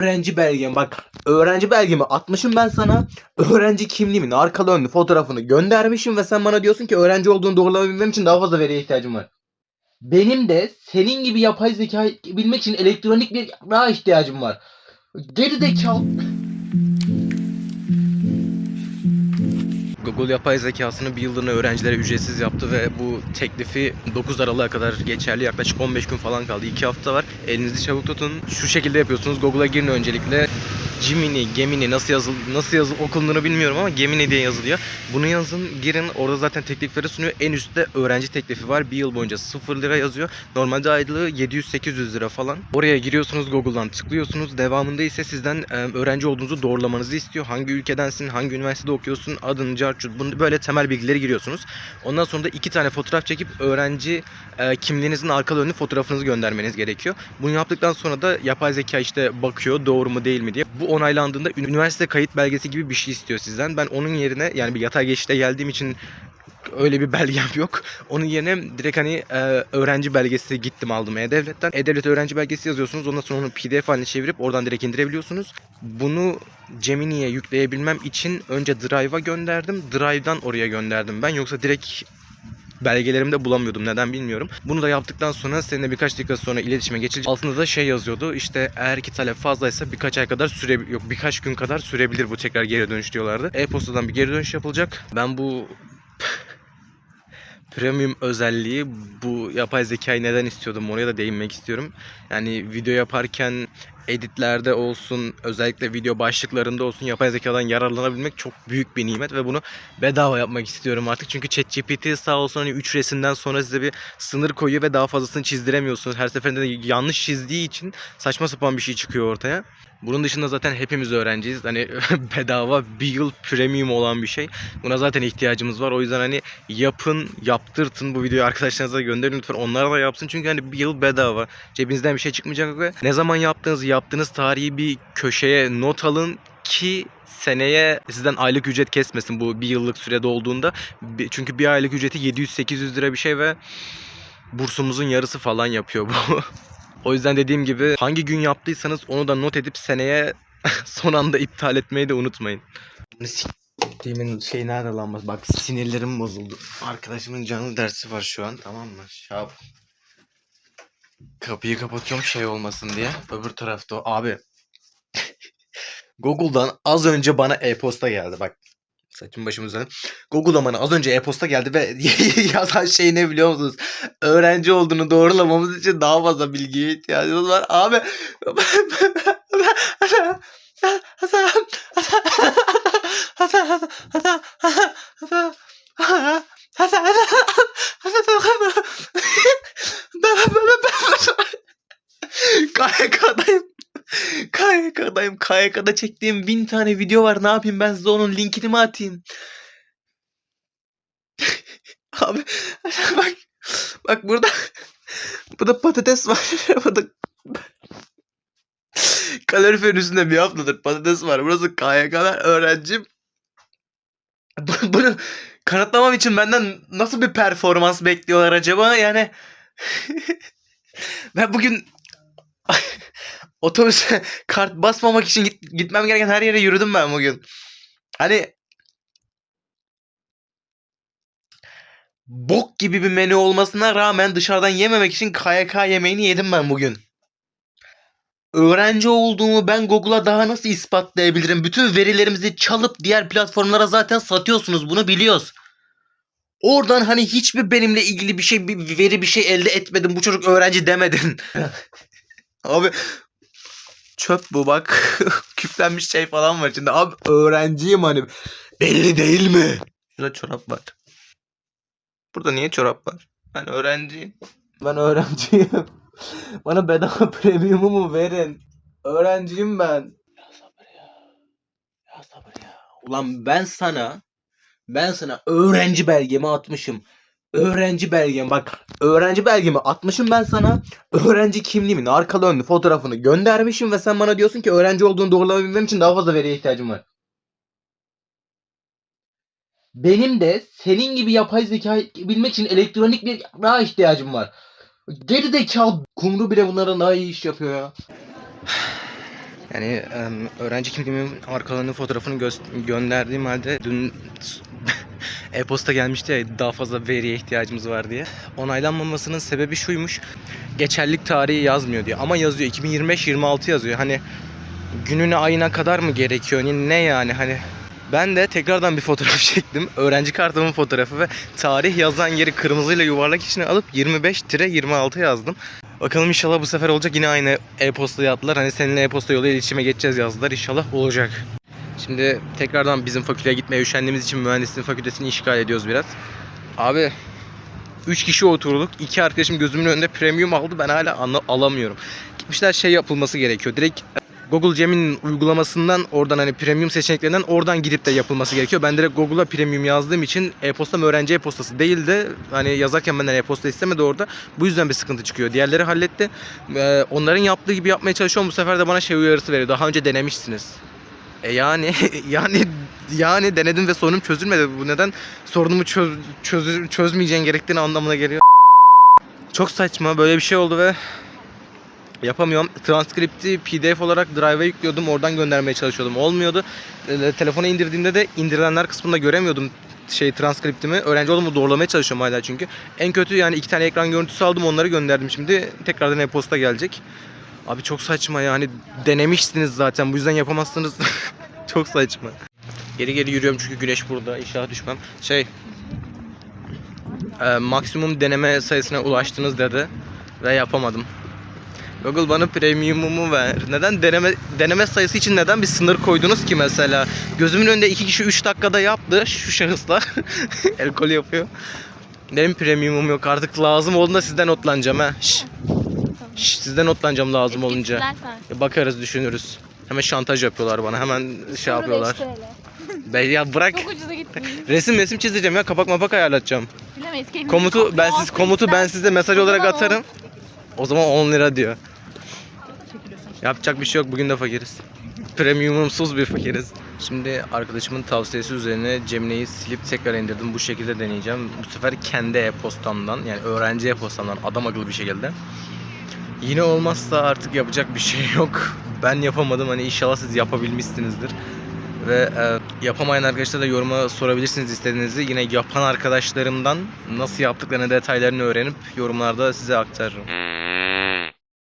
öğrenci belgem bak öğrenci belgemi atmışım ben sana öğrenci kimliğimin arkalı önlü fotoğrafını göndermişim ve sen bana diyorsun ki öğrenci olduğunu doğrulayabilmem için daha fazla veriye ihtiyacım var. Benim de senin gibi yapay zeka bilmek için elektronik bir ihtiyacım var. Geri zekalı... Google yapay zekasını bir yıllığına öğrencilere ücretsiz yaptı ve bu teklifi 9 Aralık'a kadar geçerli. Yaklaşık 15 gün falan kaldı. 2 hafta var. Elinizi çabuk tutun. Şu şekilde yapıyorsunuz. Google'a girin öncelikle. Gemini, Gemini nasıl yazıl nasıl yazıl okunduğunu bilmiyorum ama Gemini diye yazılıyor. Bunu yazın, girin. Orada zaten teklifleri sunuyor. En üstte öğrenci teklifi var. Bir yıl boyunca 0 lira yazıyor. Normalde aylığı 700-800 lira falan. Oraya giriyorsunuz Google'dan tıklıyorsunuz. Devamında ise sizden e, öğrenci olduğunuzu doğrulamanızı istiyor. Hangi ülkedensin, hangi üniversitede okuyorsun, adın, carçut, bunu böyle temel bilgileri giriyorsunuz. Ondan sonra da iki tane fotoğraf çekip öğrenci e, kimliğinizin arkalı önlü fotoğrafınızı göndermeniz gerekiyor. Bunu yaptıktan sonra da yapay zeka işte bakıyor doğru mu değil mi diye. Bu onaylandığında üniversite kayıt belgesi gibi bir şey istiyor sizden. Ben onun yerine yani bir yatay geçişte geldiğim için öyle bir belgem yok. Onun yerine direkt hani e, öğrenci belgesi gittim aldım E-Devlet'ten. E-Devlet öğrenci belgesi yazıyorsunuz. Ondan sonra onu PDF haline çevirip oradan direkt indirebiliyorsunuz. Bunu Gemini'ye yükleyebilmem için önce Drive'a gönderdim. Drive'dan oraya gönderdim ben. Yoksa direkt belgelerimde bulamıyordum. Neden bilmiyorum. Bunu da yaptıktan sonra seninle birkaç dakika sonra iletişime geçilecek. Altında da şey yazıyordu. İşte eğer ki talep fazlaysa birkaç ay kadar süre yok birkaç gün kadar sürebilir bu tekrar geri dönüş diyorlardı. E-postadan bir geri dönüş yapılacak. Ben bu premium özelliği bu yapay zekayı neden istiyordum oraya da değinmek istiyorum. Yani video yaparken editlerde olsun özellikle video başlıklarında olsun yapay zekadan yararlanabilmek çok büyük bir nimet ve bunu bedava yapmak istiyorum artık. Çünkü ChatGPT sağ olsun hani 3 resimden sonra size bir sınır koyuyor ve daha fazlasını çizdiremiyorsunuz. Her seferinde de yanlış çizdiği için saçma sapan bir şey çıkıyor ortaya. Bunun dışında zaten hepimiz öğrenciyiz. Hani bedava bir yıl premium olan bir şey. Buna zaten ihtiyacımız var. O yüzden hani yapın, yaptırtın bu videoyu arkadaşlarınıza gönderin lütfen. Onlar da yapsın. Çünkü hani bir yıl bedava. Cebinizden bir şey çıkmayacak ve ne zaman yaptığınızı yaptığınız tarihi bir köşeye not alın ki seneye sizden aylık ücret kesmesin bu bir yıllık sürede olduğunda. Çünkü bir aylık ücreti 700-800 lira bir şey ve bursumuzun yarısı falan yapıyor bu. O yüzden dediğim gibi hangi gün yaptıysanız onu da not edip seneye son anda iptal etmeyi de unutmayın. Siktiğimin şey nerede lan bak- sinirlerim bozuldu. Arkadaşımın canlı dersi var şu an tamam mı? Şap. Kapıyı kapatıyorum şey olmasın diye. Öbür tarafta. Abi. Google'dan az önce bana e-posta geldi bak. Saçım başım üzerine. Google'dan bana az önce e-posta geldi ve yazan şey ne biliyor musunuz? Öğrenci olduğunu doğrulamamız için daha fazla bilgiye ihtiyacımız var. Abi. KYK'dayım. KYK'da çektiğim bin tane video var. Ne yapayım ben size onun linkini mi atayım? Abi bak bak burada burada patates var. burada kalorifer üstünde bir haftadır patates var. Burası KYK'lar öğrencim. Bu- Bunu kanıtlamam için benden nasıl bir performans bekliyorlar acaba? Yani ben bugün otobüse kart basmamak için git- gitmem gereken her yere yürüdüm ben bugün. Hani bok gibi bir menü olmasına rağmen dışarıdan yememek için KYK yemeğini yedim ben bugün. Öğrenci olduğumu ben Google'a daha nasıl ispatlayabilirim? Bütün verilerimizi çalıp diğer platformlara zaten satıyorsunuz. Bunu biliyoruz. Oradan hani hiçbir benimle ilgili bir şey, bir veri bir şey elde etmedim. Bu çocuk öğrenci demedin. Abi çöp bu bak. Küflenmiş şey falan var içinde. Abi öğrenciyim hani. Belli değil mi? Şurada çorap var. Burada niye çorap var? Ben öğrenciyim. Ben öğrenciyim. Bana bedava premiumumu verin. Öğrenciyim ben. Ya sabır ya. Ya sabır ya. Ulan ben sana ben sana öğrenci belgemi atmışım. Öğrenci belgem bak öğrenci belgemi atmışım ben sana. Öğrenci kimliğimin arkalı önlü fotoğrafını göndermişim ve sen bana diyorsun ki öğrenci olduğunu doğrulayabilmem için daha fazla veriye ihtiyacım var. Benim de senin gibi yapay zeka bilmek için elektronik bir daha ihtiyacım var. Geri zekalı kumru bile bunlara daha iyi iş yapıyor ya. Yani öğrenci kimliğimin arkalarının fotoğrafını gö- gönderdiğim halde dün e-posta gelmişti ya daha fazla veriye ihtiyacımız var diye. Onaylanmamasının sebebi şuymuş. Geçerlilik tarihi yazmıyor diye. Ama yazıyor 2025-26 yazıyor. Hani gününe ayına kadar mı gerekiyor? Yani Ne yani hani ben de tekrardan bir fotoğraf çektim. Öğrenci kartımın fotoğrafı ve tarih yazan yeri kırmızıyla yuvarlak içine alıp 25-26 yazdım. Bakalım inşallah bu sefer olacak. Yine aynı e-posta attılar. Hani seninle e-posta yolu iletişime geçeceğiz yazdılar. İnşallah olacak. Şimdi tekrardan bizim fakülteye gitmeye üşendiğimiz için mühendisliğin fakültesini işgal ediyoruz biraz. Abi 3 kişi oturduk. İki arkadaşım gözümün önünde premium aldı. Ben hala anla- alamıyorum. Gitmişler şey yapılması gerekiyor. Direkt Google Gem'in uygulamasından oradan hani premium seçeneklerinden oradan gidip de yapılması gerekiyor. Ben direkt Google'a premium yazdığım için e-postam öğrenci e-postası değil de hani yazarken benden e-posta istemedi orada. Bu yüzden bir sıkıntı çıkıyor. Diğerleri halletti. Ee, onların yaptığı gibi yapmaya çalışıyorum. Bu sefer de bana şey uyarısı veriyor. Daha önce denemişsiniz. E yani yani yani denedim ve sorunum çözülmedi. Bu neden sorunumu çöz, çöz, çözmeyeceğin gerektiğini anlamına geliyor. Çok saçma böyle bir şey oldu ve yapamıyorum. Transkripti PDF olarak Drive'a yüklüyordum. Oradan göndermeye çalışıyordum. Olmuyordu. E, telefona indirdiğimde de indirilenler kısmında göremiyordum şey transkriptimi. Öğrenci olduğumu doğrulamaya çalışıyorum hala çünkü. En kötü yani iki tane ekran görüntüsü aldım onları gönderdim şimdi. Tekrardan e-posta gelecek. Abi çok saçma yani denemiştiniz zaten bu yüzden yapamazsınız. çok saçma. Geri geri yürüyorum çünkü güneş burada. İnşallah düşmem. Şey e, maksimum deneme sayısına ulaştınız dedi ve yapamadım. Google bana premiumumu ver. Neden deneme deneme sayısı için neden bir sınır koydunuz ki mesela? Gözümün önünde iki kişi 3 dakikada yaptı şu şahısla. El kol yapıyor. Benim premiumum yok artık lazım olduğunda sizden notlanacağım ha. Şş. Şş, sizden notlanacağım lazım olunca. E, Bakarız düşünürüz. Hemen şantaj yapıyorlar bana. Hemen şey yapıyorlar. 5 TL. Ben ya bırak. Çok ucuza gitti. Resim resim çizeceğim ya. Kapak mapak ayarlatacağım. Bilemeyiz. kendimizi Komutu ben siz komutu ben size mesaj olarak atarım. O zaman 10 lira diyor. Yapacak bir şey yok. Bugün de fakiriz. Premiumumsuz bir fakiriz. Şimdi arkadaşımın tavsiyesi üzerine Cemine'yi silip tekrar indirdim. Bu şekilde deneyeceğim. Bu sefer kendi e-postamdan yani öğrenci e-postamdan adam akıllı bir şekilde. Yine olmazsa artık yapacak bir şey yok. Ben yapamadım. Hani inşallah siz yapabilmişsinizdir. Ve e, yapamayan arkadaşlara da yoruma sorabilirsiniz istediğinizi. Yine yapan arkadaşlarımdan nasıl yaptıklarını detaylarını öğrenip yorumlarda size aktarırım.